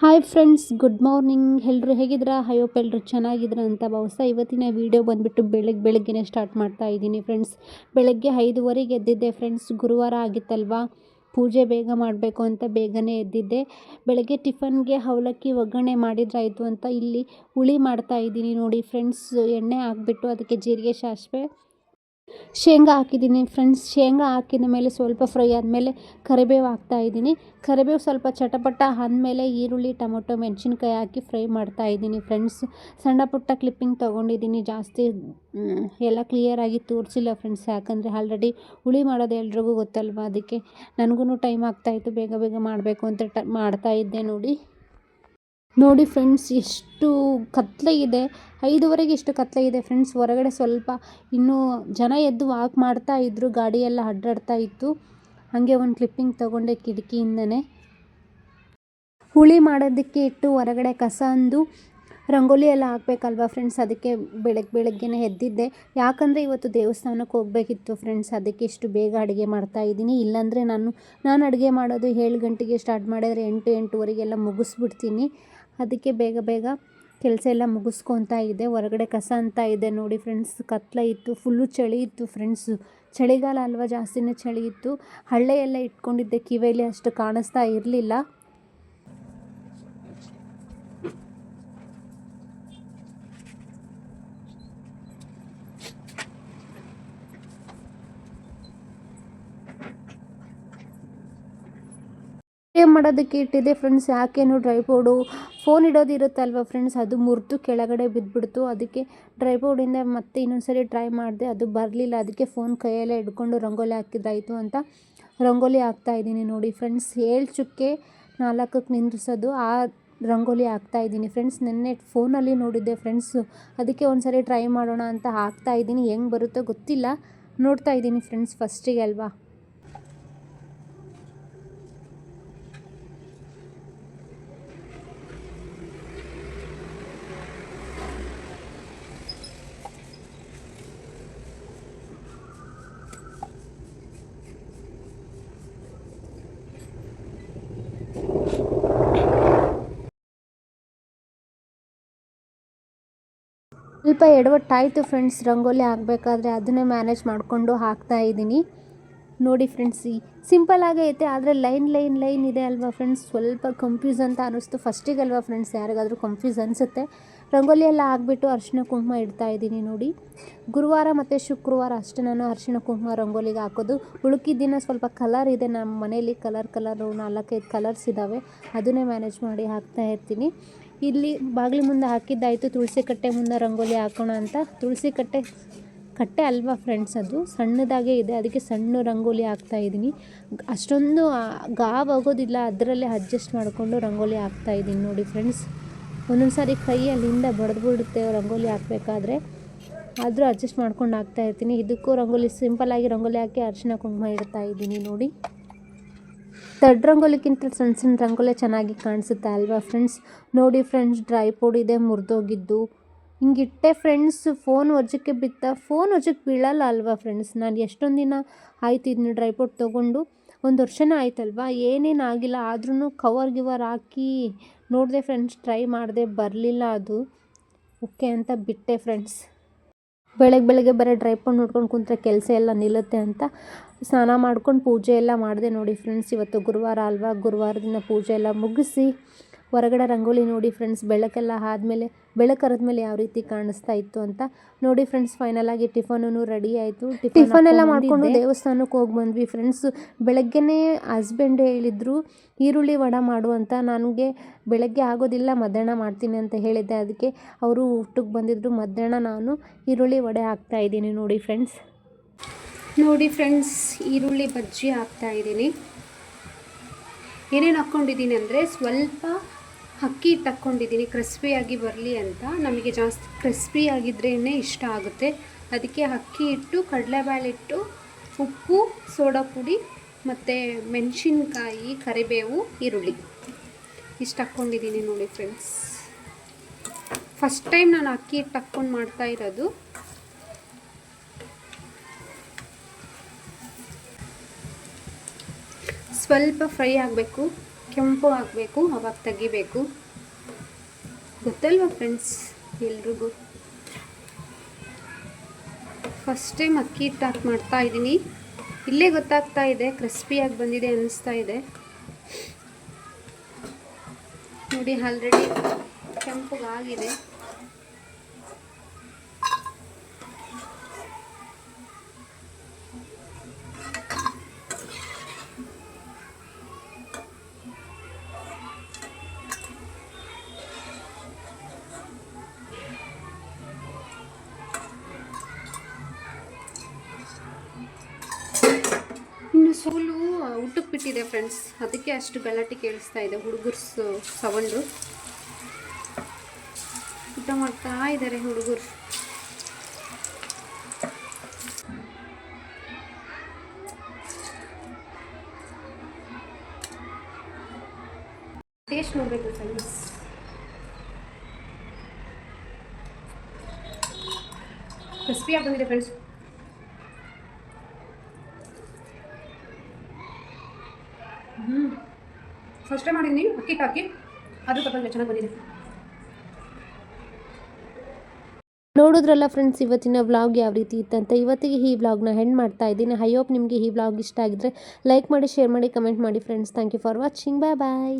Hi friends good morning ಎಲ್ಲರೂ ಹೇಗಿದ್ದೀರಾ? Hope ಎಲ್ಲರೂ ಚೆನ್ನಾಗಿದ್ರ ಅಂತ ಭಾವಿಸ್ತಾ ಇವತ್ತಿನ ವಿಡಿಯೋ ಬಂದುಬಿಟ್ಟು ಬೆಳಗ್ಗೆ ಬೆಳಗ್ಗೆನೇ ಸ್ಟಾರ್ಟ್ ಮಾಡ್ತಾ ಇದ್ದೀನಿ ಫ್ರೆಂಡ್ಸ್ ಬೆಳಗ್ಗೆ ಐದುವರೆಗೆ ಎದ್ದಿದ್ದೆ ಫ್ರೆಂಡ್ಸ್ ಗುರುವಾರ ಆಗಿತ್ತಲ್ವಾ? ಪೂಜೆ ಬೇಗ ಮಾಡಬೇಕು ಅಂತ ಬೇಗನೆ ಎದ್ದಿದ್ದೆ. ಬೆಳಗ್ಗೆ ಟಿಫನ್ಗೆ ಅವಲಕ್ಕಿ ಒಗ್ಗರಣೆ ಮಾಡಿದ್ರಾಯಿತು ಅಂತ ಇಲ್ಲಿ ಹುಳಿ ಮಾಡ್ತಾ ಇದ್ದೀನಿ ನೋಡಿ ಫ್ರೆಂಡ್ಸ್ ಎಣ್ಣೆ ಹಾಕ್ಬಿಟ್ಟು ಅದಕ್ಕೆ ಜೀರಿಗೆ ಸಾಸಿವೆ ಶೇಂಗಾ ಹಾಕಿದ್ದೀನಿ ಫ್ರೆಂಡ್ಸ್, ಶೇಂಗಾ ಹಾಕಿದ ಮೇಲೆ ಸ್ವಲ್ಪ ಫ್ರೈ ಆದಮೇಲೆ ಕರಿಬೇವು ಹಾಕ್ತಾ ಇದ್ದೀನಿ. ಕರಿಬೇವು ಸ್ವಲ್ಪ ಚಟಪಟ ಆದಮೇಲೆ ಈರುಳ್ಳಿ, ಟೊಮೊಟೊ, ಮೆಣಸಿನ್ಕಾಯಿ ಹಾಕಿ ಫ್ರೈ ಮಾಡ್ತಾ ಇದ್ದೀನಿ ಫ್ರೆಂಡ್ಸ್. ಸಣ್ಣ ಪುಟ್ಟ ಕ್ಲಿಪ್ಪಿಂಗ್ ತೊಗೊಂಡಿದ್ದೀನಿ, ಜಾಸ್ತಿ ಎಲ್ಲ ಕ್ಲಿಯರಾಗಿ ತೋರಿಸಿಲ್ಲ ಫ್ರೆಂಡ್ಸ್. ಯಾಕಂದರೆ ಆಲ್ರೆಡಿ ಹುಳಿ ಮಾಡೋದು ಎಲ್ರಿಗೂ ಗೊತ್ತಲ್ವ, ಅದಕ್ಕೆ ನನಗೂ ಟೈಮ್ ಆಗ್ತಾಯಿತ್ತು ಬೇಗ ಬೇಗ ಮಾಡಬೇಕು ಅಂತ ಟ, ಮಾಡ್ತಾ ಇದ್ದೆ ನೋಡಿ. ನೋಡಿ ಫ್ರೆಂಡ್ಸ್, ಎಷ್ಟು ಕತ್ಲೆ ಇದೆ. ಐದುವರೆಗೆ ಎಷ್ಟು ಕತ್ಲೆ ಇದೆ ಫ್ರೆಂಡ್ಸ್. ಹೊರಗಡೆ ಸ್ವಲ್ಪ ಇನ್ನೂ ಜನ ಎದ್ದು ವಾಕ್ ಮಾಡ್ತಾ ಇದ್ದರು ಗಾಡಿಯೆಲ್ಲ ಅಡ್ಡಾಡ್ತಾ ಇತ್ತು. ಹಾಗೆ ಒಂದು ಕ್ಲಿಪ್ಪಿಂಗ್ ತೊಗೊಂಡೆ ಕಿಟಕಿಯಿಂದನೇ. ಹುಳಿ ಮಾಡೋದಕ್ಕೆ ಇಟ್ಟು ಹೊರಗಡೆ ಕಸ ಅಂದು ರಂಗೋಲಿ ಎಲ್ಲ ಹಾಕ್ಬೇಕಲ್ವ ಫ್ರೆಂಡ್ಸ್? ಅದಕ್ಕೆ ಬೆಳಗ್ಗೆ ಬೆಳಗ್ಗೆನೇ ಎದ್ದಿದ್ದೆ. ಯಾಕಂದರೆ ಇವತ್ತು ದೇವಸ್ಥಾನಕ್ಕೆ ಹೋಗಬೇಕಿತ್ತು ಫ್ರೆಂಡ್ಸ್. ಅದಕ್ಕೆ ಇಷ್ಟು ಬೇಗ ಅಡುಗೆ ಮಾಡ್ತಾ ಇದ್ದೀನಿ. ಇಲ್ಲಾಂದರೆ ನಾನು ನಾನು ಅಡುಗೆ ಮಾಡೋದು ಏಳು ಗಂಟೆಗೆ ಸ್ಟಾರ್ಟ್ ಮಾಡಿದರೆ ಎಂಟು, ಎಂಟುವರೆಗೆಲ್ಲ ಮುಗಿಸ್ಬಿಡ್ತೀನಿ. ಅದಕ್ಕೆ ಬೇಗ ಬೇಗ ಕೆಲಸ ಎಲ್ಲ ಮುಗಿಸ್ಕೊತಾ ಇದೆ ಹೊರಗಡೆ ಕಸ ಅಂತ ಇದೆ ನೋಡಿ ಫ್ರೆಂಡ್ಸ್ ಕತ್ಲ ಇತ್ತು ಫುಲ್ಲು ಚಳಿ ಇತ್ತು ಫ್ರೆಂಡ್ಸು ಚಳಿಗಾಲ ಅಲ್ವಾ ಜಾಸ್ತಿನೇ ಚಳಿ ಇತ್ತು. ಹಳ್ಳೆ ಎಲ್ಲ ಇಟ್ಕೊಂಡಿದ್ದೆ ಕಿವಿಯಲ್ಲಿ ಅಷ್ಟು ಕಾಣಿಸ್ತಾ ಇರಲಿಲ್ಲ. ಮಾಡೋದಕ್ಕೆ ಇಟ್ಟಿದೆ ಫ್ರೆಂಡ್ಸ್ ಯಾಕೇನು ಡ್ರೈ ಪೌಡು ಫೋನ್ ಇಡೋದು ಇರುತ್ತಲ್ವ ಫ್ರೆಂಡ್ಸ್ ಅದು ಮುರಿದು ಕೆಳಗಡೆ ಬಿದ್ದುಬಿಡ್ತು ಅದಕ್ಕೆ ಡ್ರೈ ಬೋರ್ಡಿಂದ ಮತ್ತೆ ಇನ್ನೊಂದ್ಸರಿ ಟ್ರೈ ಮಾಡಿದೆ. ಅದು ಬರಲಿಲ್ಲ. ಅದಕ್ಕೆ ಫೋನ್ ಕೈಯಲ್ಲೇ ಹಿಡ್ಕೊಂಡು ರಂಗೋಲಿ ಹಾಕಿದ್ರಾಯಿತು ಅಂತ ರಂಗೋಲಿ ಹಾಕ್ತಾ ಇದ್ದೀನಿ ನೋಡಿ ಫ್ರೆಂಡ್ಸ್ ಏಳು ಚುಕ್ಕೆ ನಾಲ್ಕಕ್ಕೆ ನಿಂದ್ರಿಸೋದು. ಆ ರಂಗೋಲಿ ಹಾಕ್ತಾ ಇದ್ದೀನಿ ಫ್ರೆಂಡ್ಸ್ ನೆನ್ನೆ ಫೋನಲ್ಲಿ ನೋಡಿದ್ದೆ ಫ್ರೆಂಡ್ಸು ಅದಕ್ಕೆ ಒಂದ್ಸರಿ ಟ್ರೈ ಮಾಡೋಣ ಅಂತ ಹಾಕ್ತಾ ಇದ್ದೀನಿ. ಹೆಂಗೆ ಬರುತ್ತೋ ಗೊತ್ತಿಲ್ಲ. ನೋಡ್ತಾ ಇದ್ದೀನಿ ಫ್ರೆಂಡ್ಸ್ ಫಸ್ಟಿಗೆ ಅಲ್ವಾ? ಸ್ವಲ್ಪ ಎಡವಟ್ಟಾಯಿತು ಫ್ರೆಂಡ್ಸ್ ರಂಗೋಲಿ ಹಾಕಬೇಕಾದ್ರೆ ಅದನ್ನೇ ಮ್ಯಾನೇಜ್ ಮಾಡಿಕೊಂಡು ಹಾಕ್ತಾ ಇದ್ದೀನಿ. ನೋಡಿ ಫ್ರೆಂಡ್ಸ್ ಈ ಸಿಂಪಲ್ ಆಗೇ ಐತೆ, ಆದರೆ ಲೈನ್ ಲೈನ್ ಲೈನ್ ಇದೆ ಅಲ್ವಾ ಫ್ರೆಂಡ್ಸ್ ಸ್ವಲ್ಪ ಕಂಫ್ಯೂಸ್ ಅಂತ ಅನ್ನಿಸ್ತು ಫಸ್ಟಿಗೆ ಅಲ್ವಾ ಫ್ರೆಂಡ್ಸ್ ಯಾರಿಗಾದರೂ ಕಂಫ್ಯೂಸ್ ಅನಿಸುತ್ತೆ. ರಂಗೋಲಿ ಎಲ್ಲ ಹಾಕ್ಬಿಟ್ಟು ಅರಿಶಿನ ಕುಂಕುಮ ಇಡ್ತಾ ಇದ್ದೀನಿ ನೋಡಿ. ಗುರುವಾರ ಮತ್ತು ಶುಕ್ರವಾರ ಅಷ್ಟೇ ನಾನು ಅರಿಶಿನ ಕುಂಕುಮ ರಂಗೋಲಿಗೆ ಹಾಕೋದು. ಉಳುಕಿದ ದಿನ ಸ್ವಲ್ಪ ಕಲರ್ ಇದೆ, ನಮ್ಮ ಮನೇಲಿ ಕಲರ್ ಕಲರು ನಾಲ್ಕೈದು ಕಲರ್ಸ್ ಇದ್ದಾವೆ ಅದನ್ನೇ ಮ್ಯಾನೇಜ್ ಮಾಡಿ ಹಾಕ್ತಾ ಇರ್ತೀನಿ. ಇಲ್ಲಿ ಬಾಗಿಲು ಮುಂದೆ ಹಾಕಿದ್ದಾಯಿತು, ತುಳಸಿ ಕಟ್ಟೆ ಮುಂದೆ ರಂಗೋಲಿ ಹಾಕೋಣ ಅಂತ. ತುಳಸಿ ಕಟ್ಟೆ ಕಟ್ಟೆ ಅಲ್ವಾ ಫ್ರೆಂಡ್ಸ್ ಅದು? ಸಣ್ಣದಾಗೇ ಇದೆ, ಅದಕ್ಕೆ ಸಣ್ಣ ರಂಗೋಲಿ ಹಾಕ್ತಾ ಇದ್ದೀನಿ. ಅಷ್ಟೊಂದು ಗಾವ್ ಆಗೋದಿಲ್ಲ, ಅದರಲ್ಲೇ ಅಡ್ಜಸ್ಟ್ ಮಾಡಿಕೊಂಡು ರಂಗೋಲಿ ಹಾಕ್ತಾ ಇದ್ದೀನಿ ನೋಡಿ ಫ್ರೆಂಡ್ಸ್ ಒಂದೊಂದು ಸಾರಿ ಕೈ ಅಲ್ಲಿಂದ ಬಡ್ದುಬಿಡುತ್ತೆ ರಂಗೋಲಿ ಹಾಕಬೇಕಾದ್ರೆ. ಆದರೂ ಅಡ್ಜಸ್ಟ್ ಮಾಡ್ಕೊಂಡು ಹಾಕ್ತಾ ಇರ್ತೀನಿ. ಇದಕ್ಕೂ ರಂಗೋಲಿ ಸಿಂಪಲ್ಲಾಗಿ ರಂಗೋಲಿ ಹಾಕಿ ಅರಿಶಿನ ಕುಂಕುಮ ಇಡ್ತಾ ಇದ್ದೀನಿ ನೋಡಿ. ದೊಡ್ಡ ರಂಗೋಲಿಗಿಂತ ಸಣ್ಣ ಸಣ್ಣ ರಂಗೋಲಿ ಚೆನ್ನಾಗಿ ಕಾಣಿಸುತ್ತೆ ಅಲ್ವಾ ಫ್ರೆಂಡ್ಸ್ ನೋಡಿ ಫ್ರೆಂಡ್ಸ್ ಡ್ರೈ ಪೌಡ್ ಇದೆ, ಮುರಿದೋಗಿದ್ದು. ಹಿಂಗಿಟ್ಟೆ ಫ್ರೆಂಡ್ಸ್ ಫೋನ್ ವಜಕ್ಕೆ ಬಿತ್ತ ಫೋನ್ ವಜಕ್ಕೆ ಬೀಳಲ್ಲ ಅಲ್ವಾ ಫ್ರೆಂಡ್ಸ್ ನಾನು ಎಷ್ಟೊಂದು ದಿನ ಆಯ್ತು ಇದನ್ನ ಡ್ರೈ ಪೌಡ್ ತೊಗೊಂಡು. ಒಂದು ವರ್ಷನೇ ಆಯ್ತಲ್ವಾ? ಏನೇನು ಆಗಿಲ್ಲ ಆದ್ರೂ ಕವರ್ ಗಿವರ್ ಹಾಕಿ ನೋಡಿದೆ ಫ್ರೆಂಡ್ಸ್ ಟ್ರೈ ಮಾಡಿದೆ ಬರಲಿಲ್ಲ ಅದು. ಓಕೆ ಅಂತ ಬಿಟ್ಟೆ ಫ್ರೆಂಡ್ಸ್ ಬೆಳಗ್ಗೆ ಬೆಳಗ್ಗೆ ಬರೀ ಡ್ರೈ ಪೌಂಡ್ ನೋಡ್ಕೊಂಡು ಕುಂತ್ರೆ ಕೆಲಸ ಎಲ್ಲ ನಿಲ್ಲುತ್ತೆ ಅಂತ ಸ್ನಾನ ಮಾಡ್ಕೊಂಡು ಪೂಜೆ ಎಲ್ಲ ಮಾಡಿದೆ ನೋಡಿ ಫ್ರೆಂಡ್ಸ್ ಇವತ್ತು ಗುರುವಾರ ಅಲ್ವಾ? ಗುರುವಾರ ದಿನ ಪೂಜೆ ಎಲ್ಲ ಮುಗಿಸಿ. ಹೊರಗಡೆ ರಂಗೋಲಿ ನೋಡಿ ಫ್ರೆಂಡ್ಸ್ ಬೆಳಕೆಲ್ಲ ಆದಮೇಲೆ ಬೆಳಕು ಹರಿದ್ಮೇಲೆ ಯಾವ ರೀತಿ ಕಾಣಿಸ್ತಾ ಇತ್ತು ಅಂತ ನೋಡಿ ಫ್ರೆಂಡ್ಸ್ ಫೈನಲ್ ಆಗಿ ಟಿಫನೂ ರೆಡಿ ಆಯಿತು. ಟಿಫನ್ ಎಲ್ಲ ಮಾಡ್ಕೊಂಡು ದೇವಸ್ಥಾನಕ್ಕೆ ಹೋಗಿ ಬಂದ್ವಿ ಫ್ರೆಂಡ್ಸ್ ಬೆಳಗ್ಗೆನೇ ಹಸ್ಬೆಂಡ್ ಹೇಳಿದ್ರು ಈರುಳ್ಳಿ ವಡ ಮಾಡು ಅಂತ. ನನಗೆ ಬೆಳಗ್ಗೆ ಆಗೋದಿಲ್ಲ ಮಧ್ಯಾಹ್ನ ಮಾಡ್ತೀನಿ ಅಂತ ಹೇಳಿದ್ದೆ. ಅದಕ್ಕೆ ಅವರು ಊಟಕ್ಕೆ ಬಂದಿದ್ರು. ಮಧ್ಯಾಹ್ನ ನಾನು ಈರುಳ್ಳಿ ವಡೆ ಹಾಕ್ತಾ ಇದ್ದೀನಿ ನೋಡಿ ಫ್ರೆಂಡ್ಸ್ ನೋಡಿ ಫ್ರೆಂಡ್ಸ್ ಈರುಳ್ಳಿ ಬಜ್ಜಿ ಹಾಕ್ತಾ ಇದ್ದೀನಿ. ಏನೇನು ಹಾಕ್ಕೊಂಡಿದ್ದೀನಿ ಅಂದರೆ ಸ್ವಲ್ಪ ಅಕ್ಕಿ ತಕ್ಕೊಂಡಿದ್ದೀನಿ ಕ್ರಿಸ್ಪಿಯಾಗಿ ಬರಲಿ ಅಂತ. ನಮಗೆ ಜಾಸ್ತಿ ಕ್ರಿಸ್ಪಿ ಆಗಿದ್ರೇ ಇಷ್ಟ ಆಗುತ್ತೆ. ಅದಕ್ಕೆ ಅಕ್ಕಿ ಹಿಟ್ಟು ಕಡಲೆಬೇಳೆ ಹಿಟ್ಟು ಉಪ್ಪು, ಸೋಡಾ ಪುಡಿ ಮತ್ತು ಮೆಣಸಿನ್ಕಾಯಿ, ಕರಿಬೇವು, ಈರುಳ್ಳಿ. ಇಷ್ಟು ಹಾಕ್ಕೊಂಡಿದ್ದೀನಿ ನೋಡಿ ಫ್ರೆಂಡ್ಸ್ ಫಸ್ಟ್ ಟೈಮ್ ನಾನು ಅಕ್ಕಿ ಹಿಟ್ಟು ಹಾಕ್ಕೊಂಡು ಮಾಡ್ತಾ ಇರೋದು. ಸ್ವಲ್ಪ ಫ್ರೈ ಆಗಬೇಕು. ಕೆಂಪು ಹಾಕಬೇಕು, ಅವಾಗ ತೆಗಿಬೇಕು. ಗೊತ್ತಲ್ವಾ ಫ್ರೆಂಡ್ಸ್ ಎಲ್ರಿಗೂ? ಫಸ್ಟ್ ಟೈಮ್ ಅಕ್ಕಿ ಹಿಟ್ಟು ಮಾಡ್ತಾ ಇದ್ದೀನಿ. ಇಲ್ಲೇ ಗೊತ್ತಾಗ್ತಾ ಇದೆ ಕ್ರಿಸ್ಪಿಯಾಗಿ ಬಂದಿದೆ ಅನ್ನಿಸ್ತಾ ಇದೆ. ನೋಡಿ ಆಲ್ರೆಡಿ ಕೆಂಪುಗಾಗಿದೆ. ಸೋಲು ಊಟಕ್ಕೆ ಬಿಟ್ಟಿದೆ ಫ್ರೆಂಡ್ಸ್ ಅದಕ್ಕೆ ಅಷ್ಟು ಗಲಾಟೆ ಕೇಳಿಸ್ತಾ ಇದೆ ಹುಡುಗರು ಸೌಂಡು ಊಟ ಮಾಡ್ತಾ ಇದ್ದಾರೆ ಹುಡುಗರು. ಟೇಸ್ಟ್ ನೋಡಬೇಕು ಫ್ರೆಂಡ್ಸ್ ಕ್ರಿಸ್ಪಿಯಾಗಿ ಬಂದಿದೆ ಫ್ರೆಂಡ್ಸ್ ಫಸ್ಟ್ ಮಾಡಿದ್ದೀನಿ ಅಕ್ಕಿ ಹಿಟ್ಟು ಹಾಕಿ. ಅದು ತಗೊಂಡು ಚೆನ್ನಾಗಿ ಬಂದಿದೆ. ನೋಡಿದ್ರಲ್ಲ ಫ್ರೆಂಡ್ಸ್ ಇವತ್ತಿನ ವ್ಲಾಗ್ ಯಾವ ರೀತಿ ಇತ್ತಂತ? ಇವತ್ತಿಗೆ ಈ ವ್ಲಾಗ್ನ ಹೆಂಡ್ ಮಾಡ್ತಾ ಇದ್ದೀನಿ. ಐ ಹೋಪ್ ನಿಮಗೆ ಈ ವ್ಲಾಗ್ ಇಷ್ಟ ಆಗಿದ್ರೆ ಲೈಕ್ ಮಾಡಿ ಶೇರ್ ಮಾಡಿ ಕಮೆಂಟ್ ಮಾಡಿ friends thank you for watching bye bye